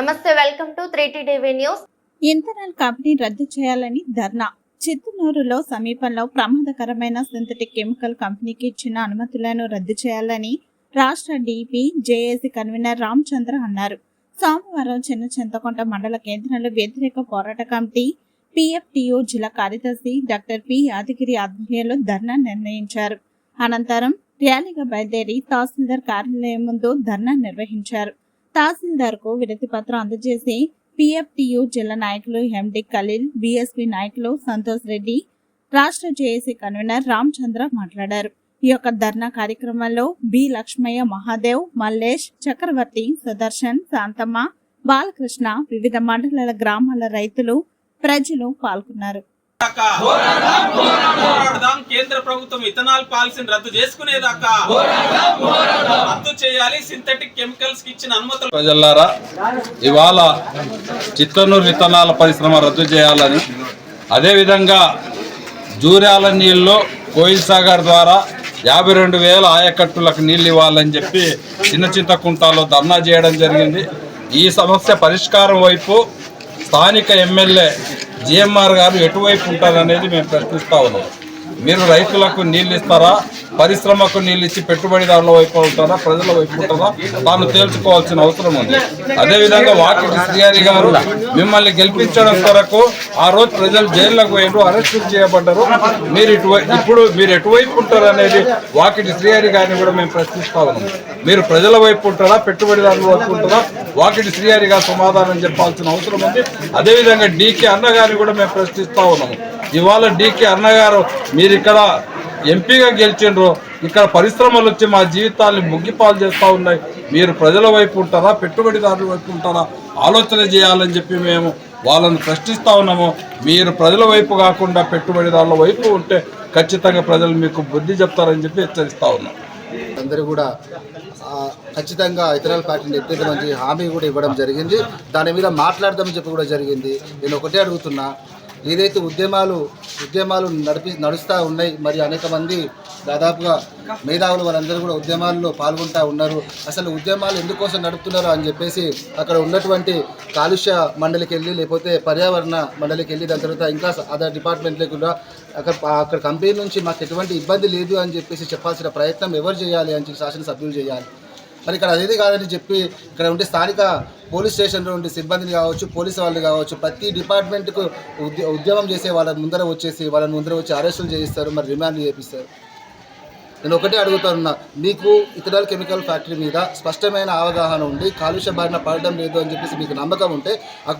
నమస్తే welcome to three TV news. Ethanol company రద్దు చేయాలని ధర్నా. చిత్తూరులో సమీపంలో ప్రమాదకరమైన సింథటిక్ కెమికల్ కంపెనీకి ఇచ్చిన అనుమతులను రద్దు చేయాలని రాష్ట్ర డిపి జేఏసీ కన్వీనర్ రామచంద్ర అన్నారు. సోమవారం చిన్న చింతకొంట మండల కేంద్రంలో వ్యతిరేక పోరాట కమిటీ పిఎఫ్టియు జిల్లా కార్యదర్శి డాక్టర్ పి యాదగిరి ఆధ్వర్యంలో ధర్నా నిర్ణయించారు. అనంతరం ర్యాలీగా బయలుదేరి తహసీల్దార్ కార్యాలయం ముందు ధర్నా నిర్వహించారు. తహసీల్దార్కు వినతి పత్రం అందజేసి పిఎఫ్టియు జిల్లా నాయకులు ఎండి ఖలీల్ బీఎస్పీ నాయకులు సంతోష్ రెడ్డి రాష్ట్ర జేఏసీ కన్వీనర్ రామచంద్ర మాట్లాడారు. ఈ యొక్క ధర్నా కార్యక్రమంలో బి లక్ష్మయ్య మహాదేవ్ మల్లేష్ చక్రవర్తి సుదర్శన్ శాంతమ్మ బాలకృష్ణ వివిధ మండలాల గ్రామాల రైతులు ప్రజలు పాల్గొన్నారు. కేంద్ర ప్రభుత్వం ఇథనాల్ పాలసీని రద్దు చేసుకునేదాకా. రద్దు చేయాలి సింథటిక్ కెమికల్స్కి ఇచ్చిన అనుమతులు. ప్రజల్లారా ఇవాళ చిత్తనూరు విత్తనాల పరిశ్రమ రద్దు చేయాలని అదేవిధంగా జూర్యాల నీళ్ళు కోయిల్ సాగర్ ద్వారా యాభై రెండు వేల ఆయకట్టులకు నీళ్ళు ఇవ్వాలని చెప్పి చిన్న చింతకుంటాలో ధర్నా చేయడం జరిగింది. ఈ సమస్య పరిష్కారం వైపు స్థానిక ఎమ్మెల్యే జిఎంఆర్ గారు ఎటువైపు ఉంటారనేది మేము ప్రశ్నిస్తా ఉన్నాం. మీరు రైతులకు నీళ్ళు ఇస్తారా? పరిశ్రమకు నీళ్ళు ఇచ్చి పెట్టుబడిదారుల వైపు ఉంటారా? ప్రజల వైపు ఉంటారా? తాను తేల్చుకోవాల్సిన అవసరం ఉంది. అదేవిధంగా వాకిటి శ్రీహరి గారు మిమ్మల్ని గెలిపించడం కొరకు ఆ రోజు ప్రజలు జైల్లోకి పోయారు అరెస్ట్ చేయబడ్డారు. మీరు ఇటువైపు ఇప్పుడు మీరు ఎటువైపు ఉంటారు అనేది వాకిటి శ్రీహరి గారిని కూడా మేము ప్రశ్నిస్తా ఉన్నాం. మీరు ప్రజల వైపు ఉంటారా? పెట్టుబడిదారుల వైపు ఉంటారా? వాకిటి శ్రీహరి గారు సమాధానం చెప్పాల్సిన అవసరం ఉంది. అదేవిధంగా డీకే అన్న గారిని కూడా మేము ప్రశ్నిస్తా ఉన్నాము ఇవాళ డీకే అన్నగారు మీరు ఇక్కడ ఎంపీగా గెలిచిండ్రు. ఇక్కడ పరిశ్రమలు వచ్చి మా జీవితాన్ని ముగ్గిపాలు చేస్తూ ఉన్నాయి. మీరు ప్రజల వైపు ఉంటారా పెట్టుబడిదారుల వైపు ఉంటారా? ఆలోచన చేయాలని చెప్పి మేము వాళ్ళని ప్రశ్నిస్తూ ఉన్నాము. మీరు ప్రజల వైపు కాకుండా పెట్టుబడిదారుల వైపు ఉంటే ఖచ్చితంగా ప్రజలు మీకు బుద్ధి చెప్తారని చెప్పి హెచ్చరిస్తూ ఉన్నాం. అందరూ కూడా ఖచ్చితంగా ఇతరాల పార్టీని ఎత్తేదమని హామీ కూడా ఇవ్వడం జరిగింది. దాని మీద మాట్లాడదామని చెప్పి కూడా జరిగింది. నేను ఒకటే అడుగుతున్నా ఏదైతే ఉద్యమాలు ఉద్యమాలు నడిపి నడుస్తూ ఉన్నాయి మరి అనేక మంది దాదాపుగా మేధావులు వాళ్ళందరూ కూడా ఉద్యమాల్లో పాల్గొంటూ ఉన్నారు. అసలు ఉద్యమాలు ఎందుకోసం నడుపుతున్నారు అని చెప్పేసి అక్కడ ఉన్నటువంటి కాలుష్య మండలికి వెళ్ళి లేకపోతే పర్యావరణ మండలికి వెళ్ళి దాని తర్వాత ఇంకా అదర్ డిపార్ట్మెంట్లకు కూడా అక్కడ అక్కడ కంపెనీ నుంచి మాకు ఎటువంటి ఇబ్బంది లేదు అని చెప్పేసి చెప్పాల్సిన ప్రయత్నం ఎవరు చేయాలి అని చెప్పి శాసనసభ్యులు చేయాలి. మరి ఇక్కడ అదేది కాదని చెప్పి ఇక్కడ ఉండే స్థానిక పోలీస్ స్టేషన్లో ఉండే సిబ్బందిని కావచ్చు పోలీస్ వాళ్ళు కావచ్చు ప్రతి డిపార్ట్మెంట్కు ఉద్యమం చేసే వాళ్ళ ముందర వచ్చేసి వాళ్ళని ముందర వచ్చి అరెస్టులు చేయిస్తారు మరి రిమాండ్ చేపిస్తారు. నేను ఒకటే అడుగుతున్నా మీకు ఇథనాల్ కెమికల్ ఫ్యాక్టరీ మీద స్పష్టమైన అవగాహన ఉండి కాలుష్య బారిన పడడం లేదు అని చెప్పేసి మీకు నమ్మకం ఉంటే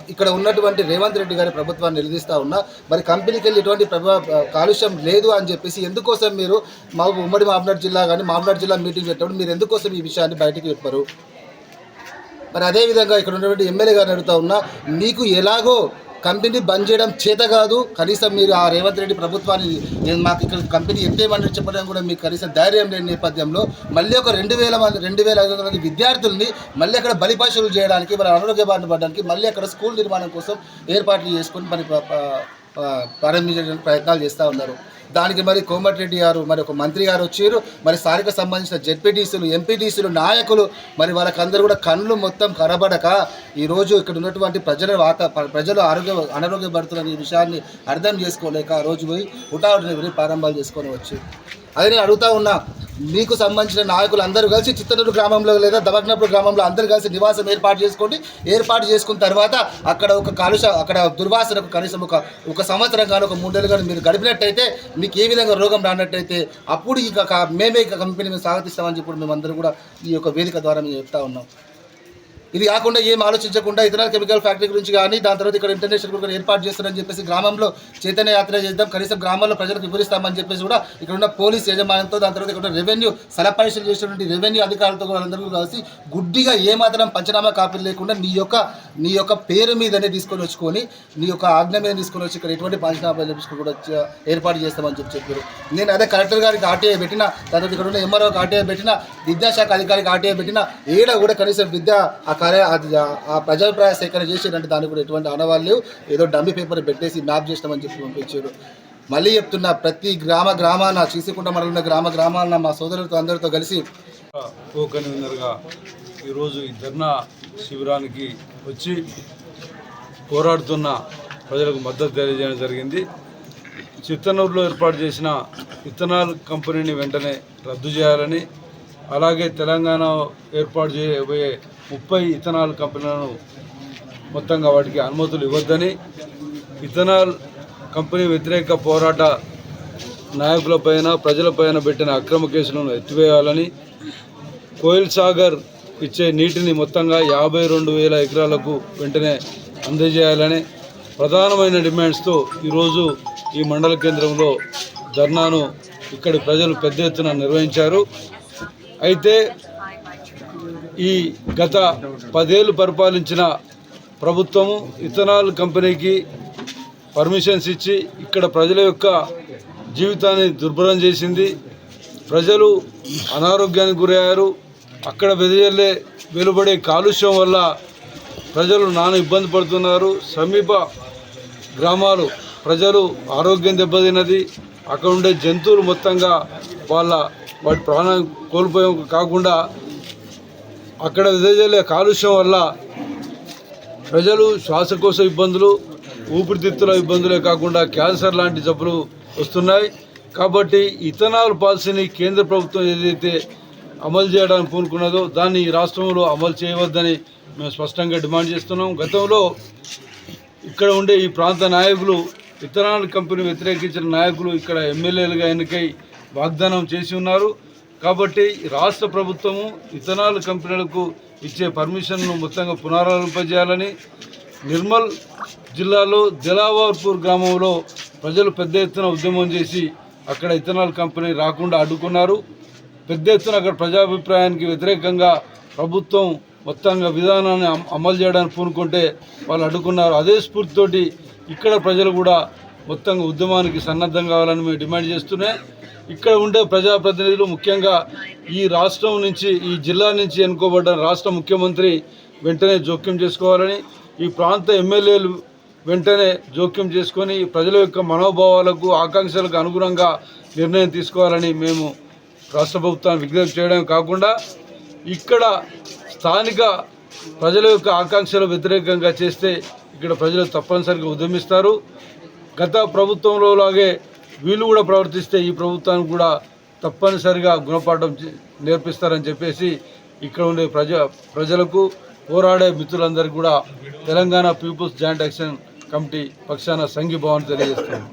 ఇక్కడ ఉన్నటువంటి రేవంత్ రెడ్డి గారి ప్రభుత్వాన్ని నిలదీస్తా ఉన్నా మరి కంపెనీకి వెళ్ళి ఎటువంటి ప్రభా కాలుష్యం లేదు అని చెప్పేసి ఎందుకోసం మీరు మా ఉమ్మడి మామనాడు జిల్లా కానీ మామనాడు జిల్లా మీటింగ్ పెట్టడం మీరు ఎందుకోసం ఈ విషయాన్ని బయటికి చెప్పారు? మరి అదేవిధంగా ఇక్కడ ఉన్నటువంటి ఎమ్మెల్యే గారిని అడుగుతా ఉన్నా మీకు ఎలాగో కంపెనీ బంద్ చేయడం చేత కాదు. కనీసం మీరు ఆ రేవంత్ రెడ్డి ప్రభుత్వాన్ని నేను మాకు ఇక్కడ కంపెనీ ఎత్తేయమని చెప్పడం కూడా మీకు కనీసం ధైర్యం లేని నేపథ్యంలో మళ్ళీ ఒక రెండు వేల మంది రెండు వేల ఐదు వందల మంది విద్యార్థుల్ని మళ్ళీ అక్కడ బలిపశువులు చేయడానికి మరి అనారోగ్య బారిన పడడానికి మళ్ళీ అక్కడ స్కూల్ నిర్మాణం కోసం ఏర్పాట్లు చేసుకొని మరి ప్రారంభించడానికి ప్రయత్నాలు చేస్తూ ఉన్నారు. దానికి మరి కోమటిరెడ్డి గారు మరి ఒక మంత్రి గారు వచ్చారు. మరి స్థానిక సంబంధించిన జెడ్పీటీసీలు ఎంపీటీసీలు నాయకులు మరి వాళ్ళకందరూ కూడా కళ్ళు మొత్తం కనబడక ఈరోజు ఇక్కడ ఉన్నటువంటి ప్రజల వాత ప్రజలు ఆరోగ్య అనారోగ్యపడుతున్న ఈ విషయాన్ని అర్థం చేసుకోలేక ఆ రోజు పోయి హుటాహుటిని వెళ్ళి ప్రారంభాలు చేసుకొని వచ్చి అదే నేను అడుగుతా ఉన్నా మీకు సంబంధించిన నాయకులు అందరూ కలిసి చిత్తనూరు గ్రామంలో లేదా దవగ్నపూర్ గ్రామంలో అందరూ కలిసి నివాసం ఏర్పాటు చేసుకోండి. ఏర్పాటు చేసుకున్న తర్వాత అక్కడ ఒక కాలుష్య అక్కడ దుర్వాసనకు కనీసం ఒక ఒక సంవత్సరం కానీ ఒక మూడేళ్ళు కానీ మీరు గడిపినట్టయితే మీకు ఏ విధంగా రోగం రానట్టయితే అప్పుడు ఇక క- మేమే ఇక కంపెనీ మేము స్వాగతిస్తామని చెప్పి మేము అందరూ కూడా ఈ యొక్క వేదిక ద్వారా మేము చెప్తా ఉన్నాం. ఇది కాకుండా ఏం ఆలోచించకుండా ఇతర కెమికల్ ఫ్యాక్టరీ గురించి కానీ దాని తర్వాత ఇక్కడ ఇంటర్నేషనల్ కూడా ఏర్పాటు చేస్తారని చెప్పేసి గ్రామంలో చైతన్య యాత్ర చేద్దాం. కనీసం గ్రామాల్లో ప్రజలకు వివరిస్తామని చెప్పేసి కూడా ఇక్కడ ఉన్న పోలీస్ యజమానంతో దాని తర్వాత ఇక్కడ రెవెన్యూ సలపరీక్షలు చేసినటువంటి రెవెన్యూ అధికారులతో వాళ్ళందరూ కలిసి గుడ్డిగా ఏమాత్రం పంచనామా కాపీలు లేకుండా నీ యొక్క నీ యొక్క పేరు మీదనే తీసుకొని వచ్చుకొని నీ యొక్క ఆజ్ఞ మీద తీసుకొని వచ్చి ఇక్కడ ఎటువంటి పంచనామా కూడా ఏర్పాటు చేస్తామని చెప్పి చెప్పారు. నేను అదే కలెక్టర్ గారికి ఆర్టీఐ పెట్టిన తర్వాత ఇక్కడ ఉన్న ఎంఆర్ఓకి ఆర్టీఐ పెట్టిన విద్యాశాఖ అధికారికి ఆర్టీఐ పెట్టిన ఏడ కూడా కనీసం విద్య కార్య అది ఆ- ప్రజాభిప్రాయ సేకరణ చేసేటంటే దానికి కూడా ఎటువంటి అనవాళ్ళు లేవు. ఏదో డమ్మి పేపర్ పెట్టేసి మ్యాప్ చేస్తామని చెప్పి పంపించారు. మళ్ళీ చెప్తున్నా ప్రతి గ్రామ గ్రామాన చీసుకుంట మండలం గ్రామ గ్రామాన మా సోదరులతో అందరితో కలిసి కో కన్వీనర్గా ఈరోజు ఈ ధర్నా శిబిరానికి వచ్చి పోరాడుతున్న ప్రజలకు మద్దతు తెలియజేయడం జరిగింది. చిత్తనూరులో ఏర్పాటు చేసిన ఇథనాల్ కంపెనీని వెంటనే రద్దు చేయాలని అలాగే తెలంగాణ ఏర్పాటు చేయబోయే ముప్పై ఇథనాల్ కంపెనీలను మొత్తంగా వాటికి అనుమతులు ఇవ్వద్దని ఇథనాల్ కంపెనీ వ్యతిరేక పోరాట నాయకులపైన ప్రజలపైన పెట్టిన అక్రమ కేసులను ఎత్తివేయాలని కోయిల్ సాగర్ ఇచ్చే నీటిని మొత్తంగా యాభై రెండు వేల ఎకరాలకు వెంటనే అందజేయాలని ప్రధానమైన డిమాండ్స్తో ఈరోజు ఈ మండల కేంద్రంలో ధర్నాను ఇక్కడి ప్రజలు పెద్ద ఎత్తున నిర్వహించారు. అయితే ఈ గత పదేళ్ళు పరిపాలించిన ప్రభుత్వము ఇథనాల్ కంపెనీకి పర్మిషన్స్ ఇచ్చి ఇక్కడ ప్రజల యొక్క జీవితాన్ని దుర్భరం చేసింది. ప్రజలు అనారోగ్యానికి గురయ్యారు. అక్కడ వెదజల్లే వెలువడే కాలుష్యం వల్ల ప్రజలు నానా ఇబ్బంది పడుతున్నారు. సమీప గ్రామాలు ప్రజలు ఆరోగ్యం దెబ్బతిన్నది. అక్కడ ఉండే జంతువులు మొత్తంగా వాళ్ళ వాటి ప్రాణం కోల్పోయే కాకుండా అక్కడ వెదజల్లే కాలుష్యం వల్ల ప్రజలు శ్వాసకోశ ఇబ్బందులు ఊపిరితిత్తుల ఇబ్బందులే కాకుండా క్యాన్సర్ లాంటి జబ్బులు వస్తున్నాయి. కాబట్టి ఇథనాల్ పాలసీని కేంద్ర ప్రభుత్వం ఏదైతే అమలు చేయడానికి పూనుకున్నదో దాన్ని ఈ రాష్ట్రంలో అమలు చేయవద్దని మేము స్పష్టంగా డిమాండ్ చేస్తున్నాం. గతంలో ఇక్కడ ఉండే ఈ ప్రాంత నాయకులు ఇథనాల్ కంపెనీ వ్యతిరేకించిన నాయకులు ఇక్కడ ఎమ్మెల్యేలుగా ఎన్నికై వాగ్దానం చేసి ఉన్నారు. కాబట్టి రాష్ట్ర ప్రభుత్వము ఇథనాల్ కంపెనీలకు ఇచ్చే పర్మిషన్ను మొత్తంగా పునరారంభింపజేయాలని నిర్మల్ జిల్లాలో దిలావర్పూర్ గ్రామంలో ప్రజలు పెద్ద ఎత్తున ఉద్యమం చేసి అక్కడ ఇథనాల్ కంపెనీ రాకుండా అడ్డుకున్నారు. పెద్ద ఎత్తున అక్కడ ప్రజాభిప్రాయానికి వ్యతిరేకంగా ప్రభుత్వం మొత్తంగా విధానాన్ని అమలు చేయడానికి పూనుకుంటే వాళ్ళు అడ్డుకున్నారు. అదే స్ఫూర్తితోటి ఇక్కడ ప్రజలు కూడా మొత్తంగా ఉద్యమానికి సన్నద్ధం కావాలని మేము డిమాండ్ చేస్తూనే ఇక్కడ ఉండే ప్రజాప్రతినిధులు ముఖ్యంగా ఈ రాష్ట్రం నుంచి ఈ జిల్లా నుంచి ఎన్నుకోబడ్డ రాష్ట్ర ముఖ్యమంత్రి వెంటనే జోక్యం చేసుకోవాలని ఈ ప్రాంత ఎమ్మెల్యేలు వెంటనే జోక్యం చేసుకొని ప్రజల యొక్క మనోభావాలకు ఆకాంక్షలకు అనుగుణంగా నిర్ణయం తీసుకోవాలని మేము రాష్ట్ర ప్రభుత్వాన్ని విజ్ఞప్తి చేయడం కాకుండా ఇక్కడ స్థానిక ప్రజల యొక్క ఆకాంక్షలు వ్యతిరేకంగా చేస్తే ఇక్కడ ప్రజలు తప్పనిసరిగా ఉద్యమిస్తారు. గత ప్రభుత్వంలో లాగే వీళ్ళు కూడా ప్రవర్తిస్తే ఈ ప్రభుత్వానికి కూడా తప్పనిసరిగా గుణపాఠం నేర్పిస్తారని చెప్పేసి ఇక్కడ ఉండే ప్రజ ప్రజలకు పోరాడే మిత్రులందరికీ కూడా Telangana people's joint action committee పక్షాన సంఘీభావాన్ని తెలియజేస్తున్నాం.